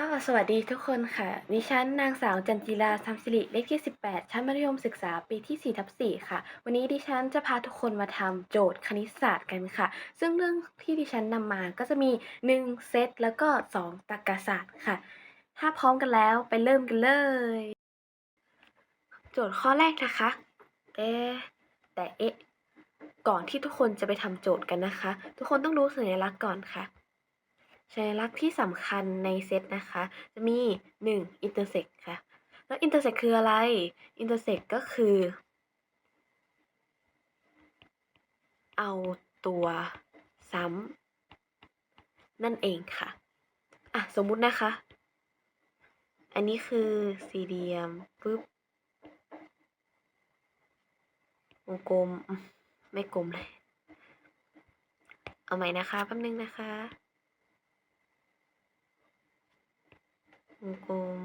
ก็สวัสดีทุกคนค่ะ ดิฉันนางสาวจันจิราทำสิริเลขที่ 18 ชั้นมัธยมศึกษาปีที่4ทับ4ค่ะ วันนี้ดิฉันจะพาทุกคนมาทำโจทย์คณิตศาสตร์กันค่ะ ซึ่งเรื่องที่ดิฉันนำมาก็จะมี 1 เซตแล้วก็ 2ตรรกศาสตร์ค่ะ ถ้าพร้อมกันแล้วไปเริ่มกันเลย โจทย์ข้อแรกนะคะ เอ๊แต่เอ๊ะก่อนที่ทุกคนจะไปทำโจทย์กันนะคะ ทุกคนต้องรู้สัญลักษณ์ก่อนค่ะ สัญลักษณ์ที่สำคัญในเซตนะคะ จะมี 1 intersect ค่ะ แล้ว intersect คืออะไร intersect ก็คือ เอาตัวซ้ำนั่นเองค่ะ อะ สมมุตินะคะ อันนี้คือสี่เหลี่ยมปึ๊บวงกลมอืมไม่กลมเลย เอาใหม่นะคะ แป๊บนึงนะคะ วงกลม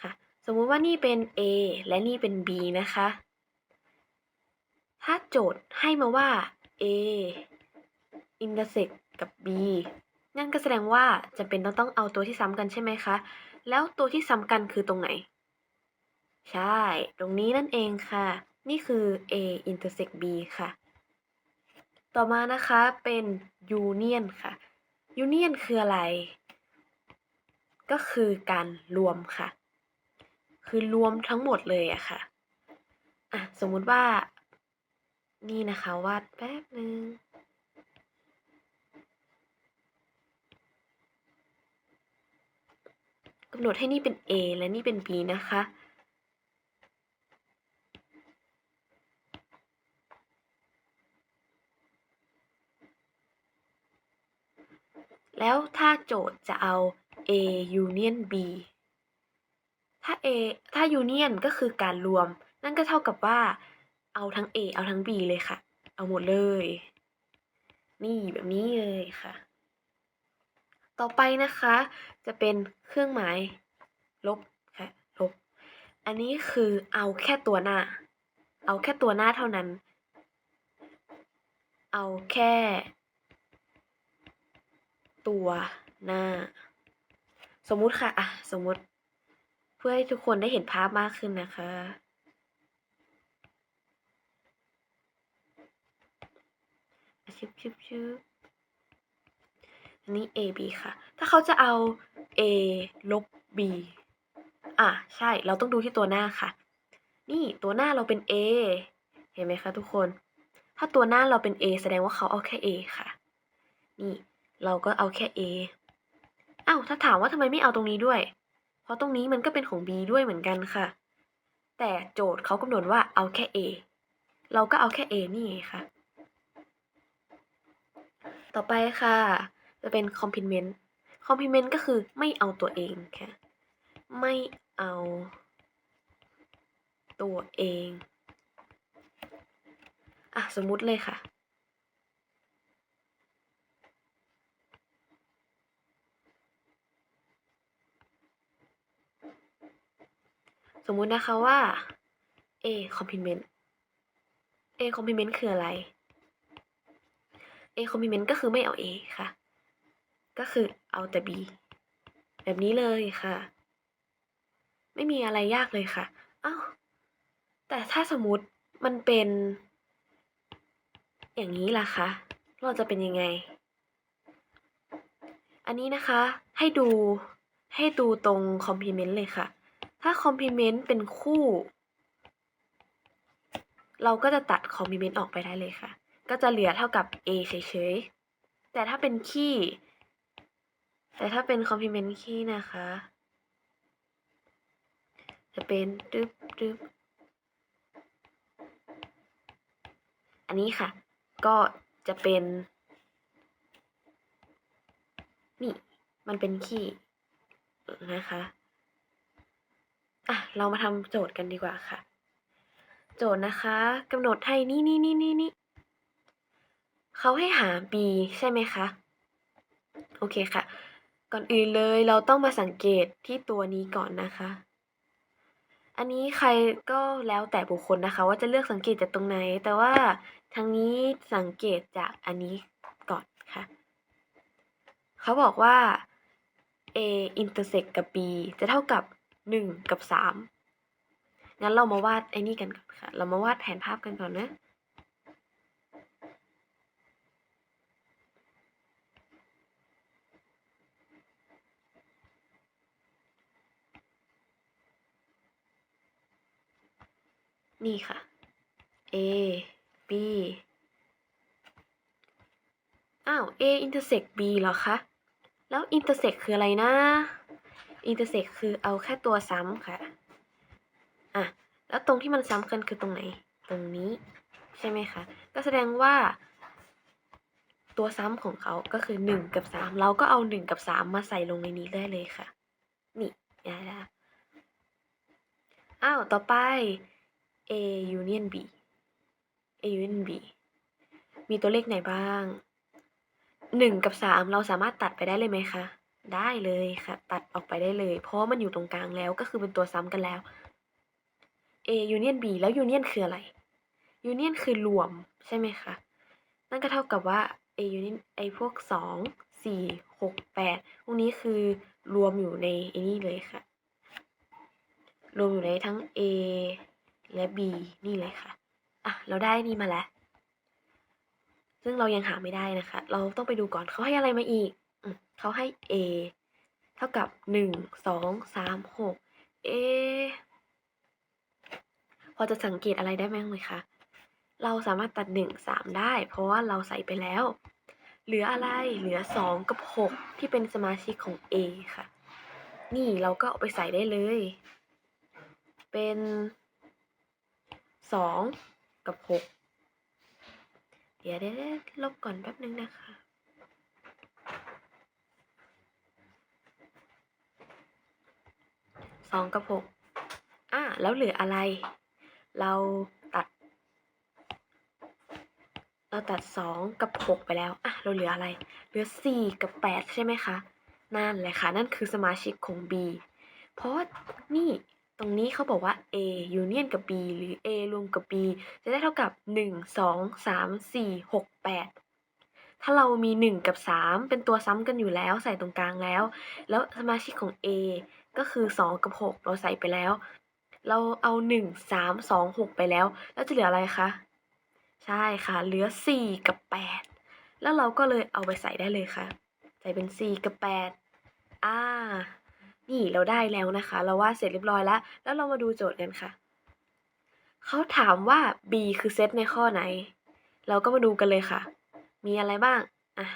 ค่ะ สมมุติว่านี่เป็น A และนี่เป็น B นะคะ ถ้าโจทย์ให้มาว่า A intersect กับ B นั่นก็แสดงว่าจะเป็นต้องต้องเอาตัวที่ซ้ำกันใช่ไหมคะ แล้วตัวที่ซ้ำกันคือตรงไหน ใช่ ตรงนี้นั่นเองค่ะ นี่คือ A intersect B ค่ะ ต่อมานะคะเป็น union ค่ะ union คืออะไร ก็คือการรวมค่ะ คือรวมทั้งหมดเลยอะค่ะอะ สมมุติว่า นี่นะคะวาดแป๊บนึงกำหนดให้นี่เป็น A และนี่เป็น B นะคะ แล้วถ้าโจทย์จะเอา A union B ถ้า A ถ้า union ก็คือการรวม นั่นก็เท่ากับว่า เอาทั้ง A เอาทั้ง B เลยค่ะ เอาหมดเลย นี่แบบนี้เลยค่ะ ต่อไปนะคะ จะเป็นเครื่องหมาย ลบค่ะ ลบ อันนี้คือเอาแค่ตัวหน้า เอาแค่ตัวหน้าเท่านั้น เอาแค่ ตัวหน้า สมมุติค่ะอะสมมุติ เพื่อให้ทุกคนได้เห็นภาพมากขึ้นนะคะชึบชึบชึบอันนี้ a b ค่ะ ถ้าเขาจะเอา a ลบ b อะ ใช่ เราต้องดูที่ตัวหน้าค่ะ นี่ตัวหน้าเราเป็น a เห็นไหมคะทุกคน ถ้าตัวหน้าเราเป็น a แสดงว่าเขาเอาแค่ a ค่ะ นี่ เราก็เอาแค่ a อ้าวถ้าถามว่าทำไมไม่เอาตรงนี้ด้วย เพราะตรงนี้มันก็เป็นของ b ด้วยเหมือนกันค่ะ แต่โจทย์เขากำหนดว่าเอาแค่ a เราก็เอาแค่ a นี่ค่ะ ต่อไปค่ะ จะเป็น complement complement ก็คือไม่เอาตัวเองค่ะ ไม่เอาตัวเอง อะ สมมุติเลยค่ะ สมมุตินะคะว่า A complement A complement คืออะไร A complement ก็คือไม่เอา A ค่ะ ก็คือเอาแต่ B แบบนี้เลยค่ะ ไม่มีอะไรยากเลยค่ะอ้าวแต่ถ้าสมมติมันเป็น อย่างนี้ล่ะคะเราจะเป็นยังไง อันนี้นะคะให้ดูให้ดูตรง complement เลยค่ะ ถ้า complement เป็นคู่ เราก็จะตัด complement ออกไปได้เลยค่ะ ก็จะเหลือเท่ากับ a เฉยๆ แต่ถ้าเป็นคี่ แต่ถ้าเป็น complement คี่นะคะ จะเป็นดึบดึบอันนี้ค่ะ ก็จะเป็น นี่ มันเป็นคี่นะคะ อะ เรามาทำโจทย์กันดีกว่าค่ะ โจทย์นะคะกำหนดให้นี่นี่นี่นี่นี่เขาให้หา b ใช่ไหมคะ โอเคค่ะ ก่อนอื่นเลยเราต้องมาสังเกตที่ตัวนี้ก่อนนะคะ อันนี้ใครก็แล้วแต่บุคคลนะคะ ว่าจะเลือกสังเกตจากตรงไหน แต่ว่าทางนี้สังเกตจากอันนี้ก่อนค่ะเขาบอกว่า a intersect กับ b จะเท่ากับ 1กับ3งั้นเรามาวาดไอ้นี่กันก่อนค่ะ เรามาวาดแผนภาพกันก่อนนะนี่ค่ะ a b อ้าว a intersect b เหรอคะ แล้ว intersect คืออะไรนะ intersect คือเอาแค่ตัวซ้ำค่ะ อะ แล้วตรงที่มันซ้ำกันคือตรงไหน ตรงนี้ ใช่ไหมคะ ก็แสดงว่า ตัวซ้ำของเขาก็คือ 1 กับ 3 เราก็เอา 1 กับ 3 มาใส่ลงในนี้ได้เลยค่ะ นี่ได้แล้วอ้าว ต่อไป A union B A union B มีตัวเลขไหนบ้าง 1 กับ 3 เราสามารถตัดไปได้เลยไหมคะ ได้เลยค่ะ ตัดออกไปได้เลย เพราะมันอยู่ตรงกลางแล้วก็คือเป็นตัวซ้ำกันแล้ว A union B แล้ว union คืออะไร union คือรวมใช่ไหมคะ นั่นก็เท่ากับว่า A union ไอพวก 2 4 6 8 พวกนี้คือรวมอยู่ในไอ้นี่เลยค่ะ รวมอยู่ในทั้ง A และ B นี่เลยค่ะ อะ เราได้นี่มาแล้ว ซึ่งเรายังหาไม่ได้นะคะ เราต้องไปดูก่อนเขาให้อะไรมาอีก เขาให้ A เท่ากับ1 2 3 6 A พอจะสังเกตอะไรได้ไหมไหมคะ เราสามารถตัด1 3ได้ เพราะว่าเราใส่ไปแล้ว เหลืออะไรเหลือ2กับ6ที่เป็นสมาชิกของ A ค่ะ นี่เราก็เอาไปใส่ได้เลย เป็น2กับ6เดี๋ยวได้ลบก่อนแป๊บนึงนะคะ สองกับหกอะแล้วเหลืออะไร เราตัด เราตัดสองกับหกไปแล้วอะเราเหลืออะไร เหลือสี่กับแปดใช่ไหมคะ นั่นแหละค่ะ นั่นคือสมาชิกของ B เพราะนี่ตรงนี้เขาบอกว่า A union กับ B หรือ A รวมกับ B จะได้เท่ากับ 1 2 3 4 6 8 ถ้าเรามี 1 กับ 3 เป็นตัวซ้ำกันอยู่แล้วใส่ตรงกลางแล้ว แล้วสมาชิกของ A ก็คือ 2 กับ 6 เราใส่ไปแล้ว เราเอา 1 3 2 6 ไปแล้ว แล้วจะเหลืออะไรคะ ใช่ค่ะ เหลือ 4 กับ 8 แล้วเราก็เลยเอาไปใส่ได้เลยค่ะ ใส่เป็น 4 กับ 8 อ่า นี่เราได้แล้วนะคะ เราวาดเสร็จเรียบร้อยแล้ว แล้วเรามาดูโจทย์กันค่ะ เขาถามว่า B คือเซตในข้อไหน เราก็มาดูกันเลยค่ะ มีอะไรบ้าง อะ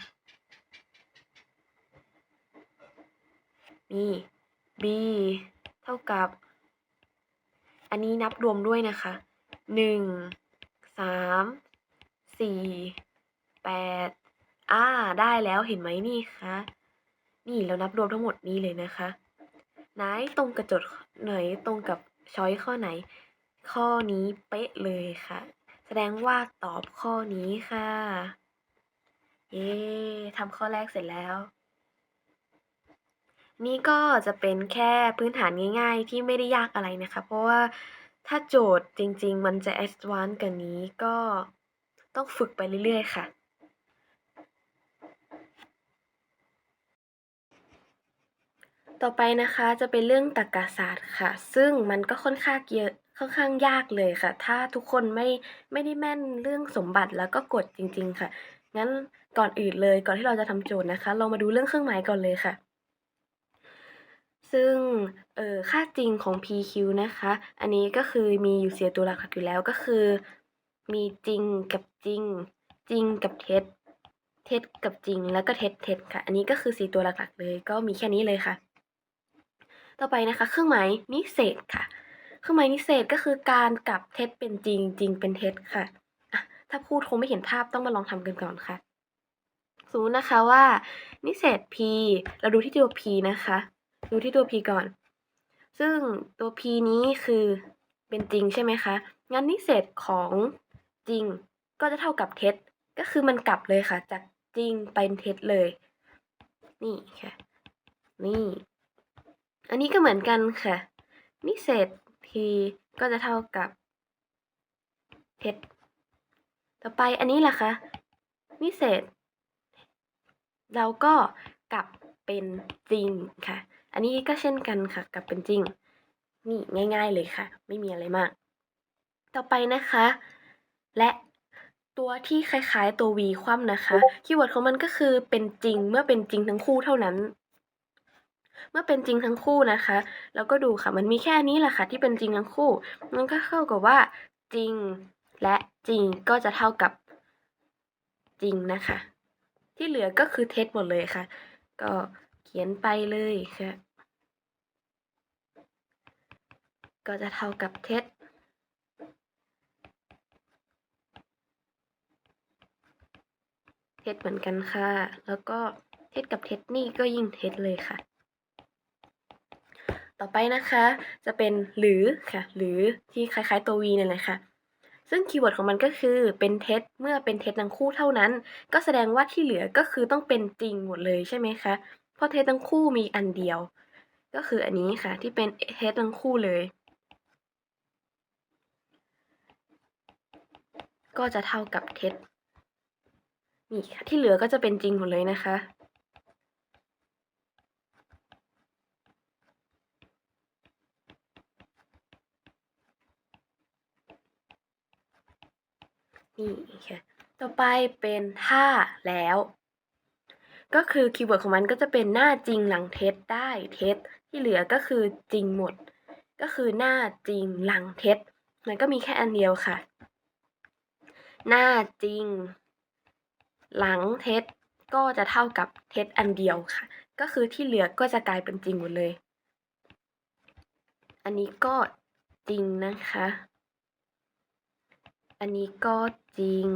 มี B เท่ากับ อันนี้นับรวมด้วยนะคะหนึ่งสามสี่แปดอ่า ได้แล้วเห็นไหมนี่คะนี่เรานับรวมทั้งหมดนี้เลยนะคะ ไหนตรงกับจทย์ไหนตรงกับช้อยข้อไหน ข้อนี้เป๊ะเลยค่ะ แสดงว่าตอบข้อนี้ค่ะ เย้ทำข้อแรกเสร็จแล้ว นี่ก็จะเป็นแค่พื้นฐานง่ายๆ ที่ไม่ได้ยากอะไรนะคะ เพราะว่าถ้าโจทย์จริงๆ มันจะ advanced กันนี้ก็ต้องฝึกไปเรื่อยๆ ค่ะ ต่อไปนะคะจะเป็นเรื่องตรรกศาสตร์ค่ะ ซึ่งมันก็ค่อนข้างเยอะค่อนข้างยากเลยค่ะ ถ้าทุกคนไม่ไม่ได้แม่นเรื่องสมบัติแล้วก็กฎจริง ๆ ค่ะ งั้นก่อนอื่นเลยก่อนที่เราจะทำโจทย์นะคะ เรามาดูเรื่องเครื่องหมายก่อนเลยค่ะ ซึ่งเอ่อค่าจริงของ PQ นะคะ อันนี้ก็คือมีอยู่เสียตัวหลักๆอยู่แล้วก็คือ มีจริงกับจริง จริงกับเท็จ เท็จกับจริงแล้วก็เท็จเท็จค่ะ อันนี้ก็คือสี่ตัวหลักๆเลย ก็มีแค่นี้เลยค่ะ ต่อไปนะคะ เครื่องหมายนิเศษค่ะ เครื่องหมายนิเศษก็คือการกลับเท็จเป็นจริง จริงเป็นเท็จค่ะะถ้าพูดคงไม่เห็นภาพต้องมาลองทำกันก่อนค่ะสมมตินะคะว่านิเศษ p เราดูที่ตัว p นะคะ ดูที่ตัว p ก่อน ซึ่งตัว p นี้คือเป็นจริงใช่ไหมคะ งั้นนิเศษของจริงก็จะเท่ากับเท็จ ก็คือมันกลับเลยค่ะ จากจริงเป็นเท็จเลย นี่ค่ะ นี่ อันนี้ก็เหมือนกันค่ะ นิเศษ p ก็จะเท่ากับเท็จ ต่อไปอันนี้ล่ะคะ นิเศษ เราก็กลับเป็นจริงค่ะ อันนี้ก็เช่นกันค่ะกับเป็นจริง นี่ง่าย ๆเลยค่ะ ไม่มีอะไรมาก ต่อไปนะคะ และตัวที่คล้ายๆตัว v คว่ำนะคะ คีย์เวิร์ดของมันก็คือเป็นจริง เมื่อเป็นจริงทั้งคู่เท่านั้น เมื่อเป็นจริงทั้งคู่นะคะ แล้วก็ดูค่ะ มันมีแค่นี้แหละค่ะ ที่เป็นจริงทั้งคู่ มันก็เข้ากับว่า จริง และจริงก็จะเท่ากับจริงนะคะ ที่เหลือก็คือเท็จหมดเลยค่ะ ก็เขียนไปเลยค่ะ ก็จะเท่ากับเท็จเท็จเหมือนกันค่ะ แล้วก็เท็จกับเท็จนี่ก็ยิ่งเท็จเลยค่ะ ต่อไปนะคะ จะเป็นหรือค่ะ หรือที่คล้ายๆตัว v นี่ยแหละค่ะซึ่งคีย์เวิร์ดของมันก็คือเป็นเท็จเมื่อเป็นเท็จทั้งคู่เท่านั้น ก็แสดงว่าที่เหลือก็คือต้องเป็นจริงหมดเลยใช่ไหมคะเพราะเท็จทั้งคู่มีอันเดียว ก็คืออันนี้ค่ะที่เป็นเท็จทั้งคู่เลย ก็จะเท่ากับเท็จนี่ค่ะที่เหลือก็จะเป็นจริงหมดเลยนะคะ นี่ค่ะต่อไปเป็นถ้าแล้ว ก็คือคีย์เวิร์ดของมันก็จะเป็นหน้าจริงหลังเท็จได้เท็จที่เหลือก็คือจริงหมด ก็คือหน้าจริงหลังเท็จมันก็มีแค่อันเดียวค่ะ หน้าจริง หลังเท็จก็จะเท่ากับเท็จอันเดียวค่ะ ก็คือที่เหลือก็จะกลายเป็นจริงหมดเลย อันนี้ก็จริงนะคะ อันนี้ก็จริง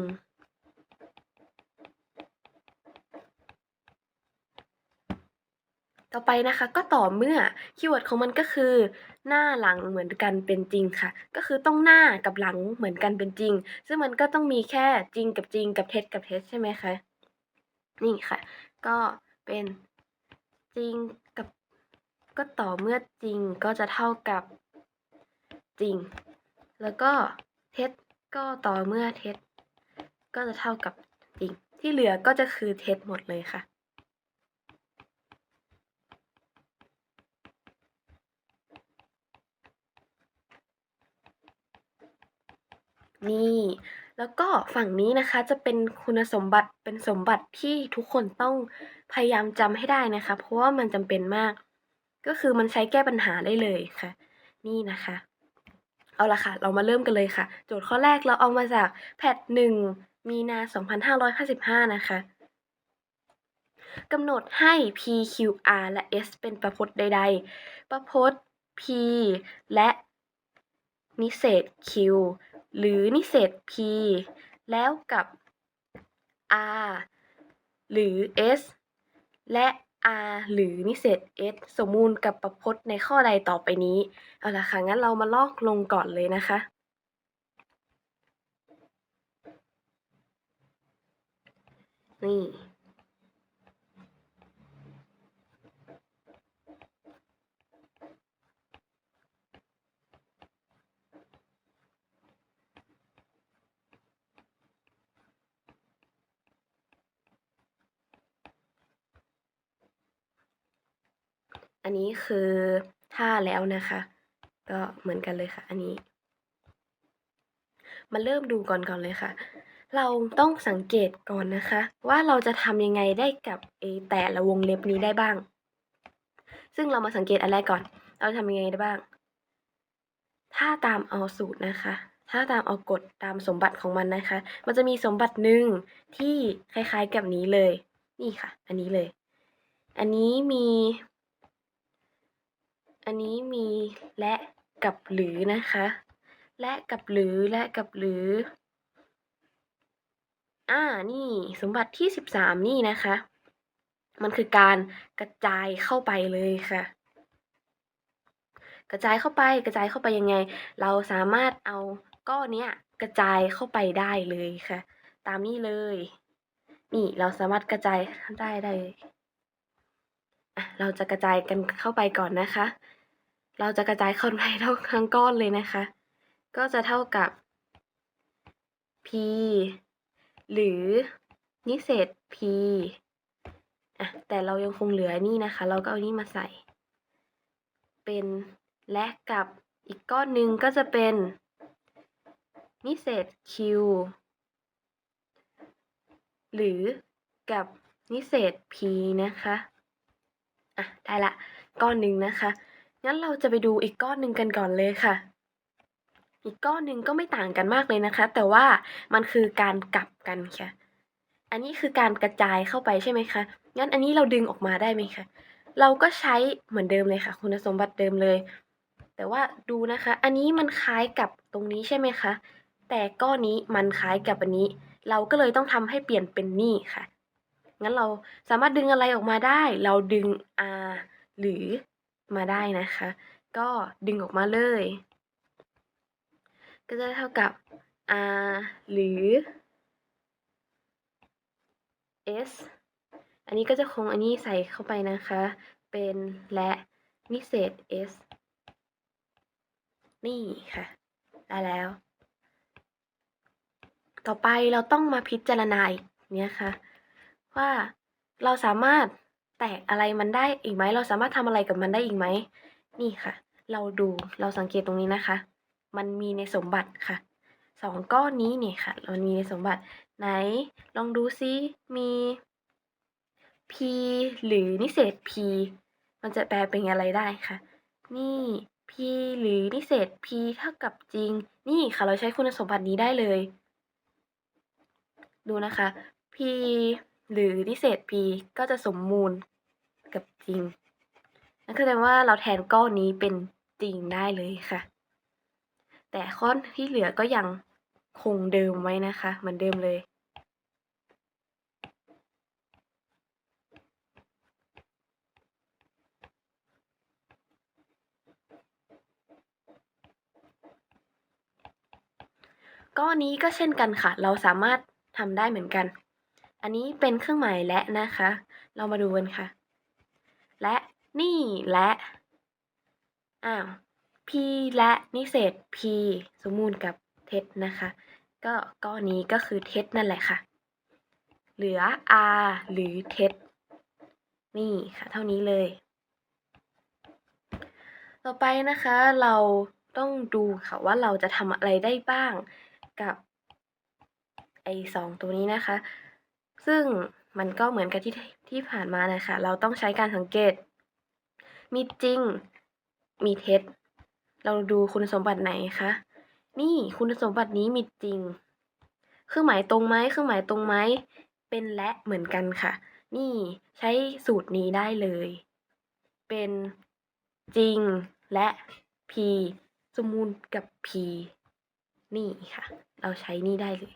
ต่อไปนะคะก็ต่อเมื่อคีย์เวิร์ดของมันก็คือ หน้าหลังเหมือนกันเป็นจริงค่ะ ก็คือต้องหน้ากับหลังเหมือนกันเป็นจริง ซึ่งมันก็ต้องมีแค่จริงกับจริงกับเท็จกับเท็จใช่ไหมคะนี่ค่ะ ก็เป็นจริงกับ ก็ต่อเมื่อจริงก็จะเท่ากับจริง แล้วก็เท็จก็ต่อเมื่อเท็จ ก็จะเท่ากับจริง ที่เหลือก็จะคือเท็จหมดเลยค่ะ นี่ แล้วก็ฝั่งนี้นะคะจะเป็นคุณสมบัติเป็นสมบัติที่ทุกคนต้องพยายามจำให้ได้นะคะ เพราะว่ามันจำเป็นมาก ก็คือมันใช้แก้ปัญหาได้เลยค่ะ นี่นะคะ เอาละค่ะ เรามาเริ่มกันเลยค่ะ โจทย์ข้อแรกเราเอามาจากแพทหนึ่งมีนา 2555 นะคะกำหนดให้ p q r และ s เป็นประพจน์ใด ๆ ประพจน์ p และนิเศษ q หรือนิเศษ p แล้วกับ r หรือ s และ r หรือนิเศษ s สมมูลกับประพจน์ในข้อใดต่อไปนี้ เอาละค่ะ งั้นเรามาลอกลงก่อนเลยนะคะ นี่ อันนี้คือท่าแล้วนะคะ ก็เหมือนกันเลยค่ะ อันนี้ มาเริ่มดูก่อนก่อนเลยค่ะ เราต้องสังเกตก่อนนะคะ ว่าเราจะทำยังไงได้กับไอแต่ละวงเล็บนี้ได้บ้าง ซึ่งเรามาสังเกตอันแรกก่อน เราทำยังไงได้บ้าง ถ้าตามเอาสูตรนะคะถ้าตามเอากฎตามสมบัติของมันนะคะ มันจะมีสมบัติหนึ่งที่คล้ายๆกับนี้เลย นี่ค่ะ อันนี้เลย อันนี้มี อันนี้มีและกับหรือนะคะ และกับหรือและกับหรือ อ่านี่สมบัติที่สิบสามนี่นะคะ มันคือการกระจายเข้าไปเลยค่ะ กระจายเข้าไปกระจายเข้าไปยังไง เราสามารถเอาก้อนเนี้ยกระจายเข้าไปได้เลยค่ะ ตามนี้เลย นี่เราสามารถกระจายได้ได้เลยเราจะกระจายกันเข้าไปก่อนนะคะ เราจะกระจายเข้าไปเท่าทั้งก้อนเลยนะคะ ก็จะเท่ากับ p หรือนิเศษ p อะแต่เรายังคงเหลือนี่นะคะ เราก็เอานี่มาใส่ เป็นและกับอีกก้อนหนึ่งก็จะเป็น นิเศษ q หรือกับนิเศษ p นะคะ อะ ได้ละ ก้อนหนึ่งนะคะ งั้นเราจะไปดูอีกก้อนหนึ่งกันก่อนเลยค่ะ อีกก้อนหนึ่งก็ไม่ต่างกันมากเลยนะคะ แต่ว่ามันคือการกลับกันค่ะ อันนี้คือการกระจายเข้าไปใช่ไหมคะ งั้นอันนี้เราดึงออกมาได้ไหมคะ เราก็ใช้เหมือนเดิมเลยค่ะ คุณสมบัติเดิมเลย แต่ว่าดูนะคะ อันนี้มันคล้ายกับตรงนี้ใช่ไหมคะ แต่ก้อนนี้มันคล้ายกับอันนี้ เราก็เลยต้องทำให้เปลี่ยนเป็นนี่ค่ะ งั้นเราสามารถดึงอะไรออกมาได้ เราดึง r หรือ มาได้นะคะ ก็ดึงออกมาเลย ก็จะเท่ากับ r หรือ s อันนี้ก็จะคงอันนี้ใส่เข้าไปนะคะ เป็นและนิเศษ s นี่ค่ะ ได้แล้ว ต่อไปเราต้องมาพิจารณาอีกเนี่ยค่ะ ว่าเราสามารถ แตกอะไรมันได้อีกไหมเราสามารถทำอะไรกับมันได้อีกไหมนี่ค่ะ เราดูเราสังเกตตรงนี้นะคะ มันมีในสมบัติค่ะสองก้อนนี้เนี่ยค่ะมันมีในสมบัติไหน ลองดูซิมี p หรือนิเศษ p มันจะแปลเป็นอะไรได้ค่ะ นี่ p หรือนิเศษ p เท่ากับจริง นี่ค่ะเราใช้คุณสมบัตินี้ได้เลย ดูนะคะ p หรือนิเศษ p ก็จะสมมูล กับจริง นั่นแสดงว่าเราแทนก้อนนี้เป็นจริงได้เลยค่ะ แต่ข้อที่เหลือก็ยังคงเดิมไว้นะคะ เหมือนเดิมเลย ก้อนนี้ก็เช่นกันค่ะ เราสามารถทำได้เหมือนกัน อันนี้เป็นเครื่องหมายและนะคะ เรามาดูกันค่ะ และนี่และอ้าว p และนิเศษ p สมมูลกับเท็จนะคะ ก็ก้อนนี้ก็คือเท็จนั่นแหละค่ะ เหลือ r หรือเท็จนี่ค่ะ เท่านี้เลย ต่อไปนะคะเราต้องดูค่ะว่าเราจะทำอะไรได้บ้างกับไอ้สองตัวนี้นะคะ ซึ่งมันก็เหมือนกับที่ ที่ผ่านมานะคะ เราต้องใช้การสังเกต มีจริง มีเท็จ เราดูคุณสมบัติไหนคะ นี่คุณสมบัตินี้มีจริง เครื่องหมายตรงไหมเครื่องหมายตรงไหม เป็นและเหมือนกันค่ะ นี่ใช้สูตรนี้ได้เลย เป็นจริงและ p สมมูลกับ p นี่ค่ะ เราใช้นี่ได้เลย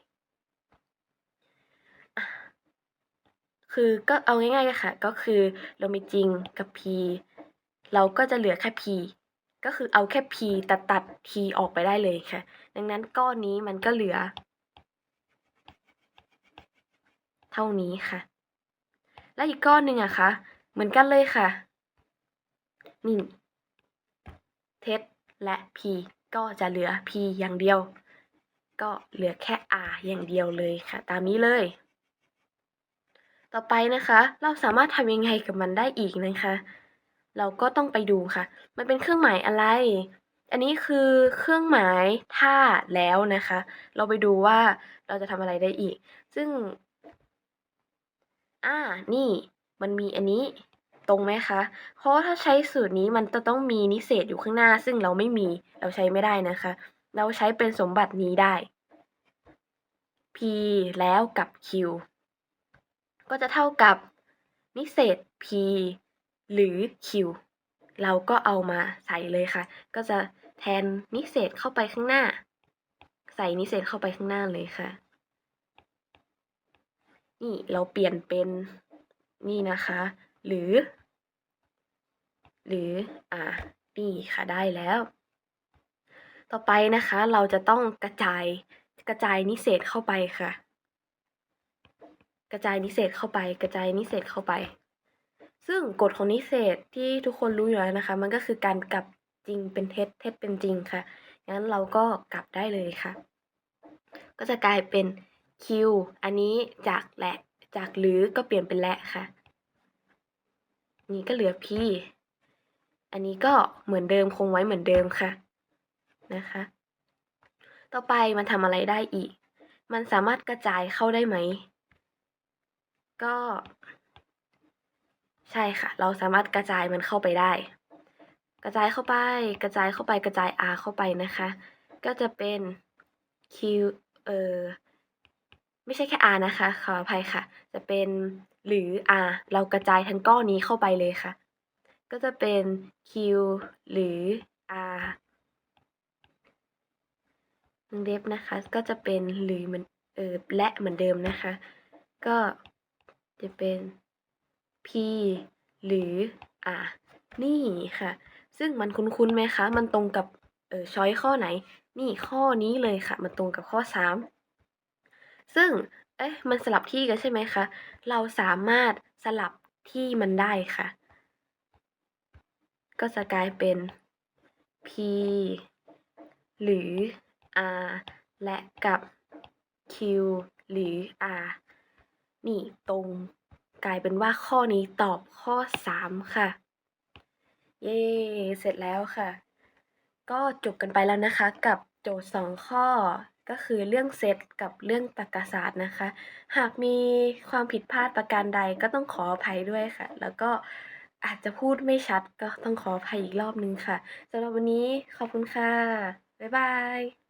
คือก็เอาง่ายๆค่ะ ก็คือเรามีจริงกับ p เราก็จะเหลือแค่ p ก็คือเอาแค่ p ตัดตัด t ออกไปได้เลยค่ะ ดังนั้นก้อนนี้มันก็เหลือ เท่านี้ค่ะ และอีกก้อนหนึ่งอะคะเหมือนกันเลยค่ะ นี่เท็จและ p ก็จะเหลือ p อย่างเดียว ก็เหลือแค่ r อย่างเดียวเลยค่ะ ตามนี้เลย ต่อไปนะคะ เราสามารถทำยังไงกับมันได้อีกนะคะ เราก็ต้องไปดูค่ะ มันเป็นเครื่องหมายอะไร อันนี้คือเครื่องหมายถ้าแล้วนะคะ เราไปดูว่าเราจะทำอะไรได้อีก ซึ่ง อ่า นี่ มันมีอันนี้ตรงไหมคะ เพราะถ้าใช้สูตรนี้มันจะต้องมีนิเศษอยู่ข้างหน้า ซึ่งเราไม่มี เราใช้ไม่ได้นะคะ เราใช้เป็นสมบัตินี้ได้ p แล้วกับ q ก็จะเท่ากับนิเศษ p หรือ q เราก็เอามาใส่เลยค่ะ ก็จะแทนนิเศษเข้าไปข้างหน้า ใส่นิเศษเข้าไปข้างหน้าเลยค่ะ นี่เราเปลี่ยนเป็นนี่นะคะ หรือ หรืออ่านี่ค่ะได้แล้ว ต่อไปนะคะเราจะต้องกระจายกระจายนิเศษเข้าไปค่ะ กระจายนิเศษเข้าไป กระจายนิเศษเข้าไป ซึ่งกฎของนิเศษที่ทุกคนรู้อยู่แล้วนะคะ มันก็คือการกลับจริงเป็นเท็จเท็จเป็นจริงค่ะงั้นเราก็กลับได้เลยค่ะ ก็จะกลายเป็น q อันนี้จากและ จากหรือก็เปลี่ยนเป็นและค่ะ นี่ก็เหลือ p อันนี้ก็เหมือนเดิมคงไว้เหมือนเดิมค่ะนะคะ ต่อไปมันทำอะไรได้อีก มันสามารถกระจายเข้าได้ไหม ก็ ใช่ค่ะ เราสามารถกระจายมันเข้าไปได้ กระจายเข้าไป กระจายเข้าไป กระจาย r เข้าไปนะคะ ก็จะเป็น q เออไม่ใช่แค่ r นะคะ ขออภัยค่ะ จะเป็นหรือ r เรากระจายทั้งก้อนนี้เข้าไปเลยค่ะ ก็จะเป็น q หรือ r วงเล็บนะคะ ก็จะเป็นหรือเหมือนเออและเหมือนเดิมนะคะ ก็ จะเป็น p หรือ r นี่ค่ะ ซึ่งมันคุ้นๆไหมคะ มันตรงกับเออช้อยข้อไหน นี่ข้อนี้เลยค่ะ มันตรงกับข้อ 3 ซึ่ง เอ๊ะ มันสลับที่กันใช่ไหมคะ เราสามารถสลับที่มันได้ค่ะ ก็จะกลายเป็น p หรือ r และกับ q หรือ r นี่ตรงกลายเป็นว่าข้อนี้ตอบข้อ 3 ค่ะ เย้เสร็จแล้วค่ะ ก็จบกันไปแล้วนะคะ กับโจทย์ 2 ข้อก็คือเรื่องเซตกับเรื่องตรรกศาสตร์นะคะ หากมีความผิดพลาดประการใดก็ต้องขออภัยด้วยค่ะ แล้วก็อาจจะพูดไม่ชัดก็ต้องขออภัยอีกรอบนึงค่ะสำหรับวันนี้ขอบคุณค่ะ บ๊ายบาย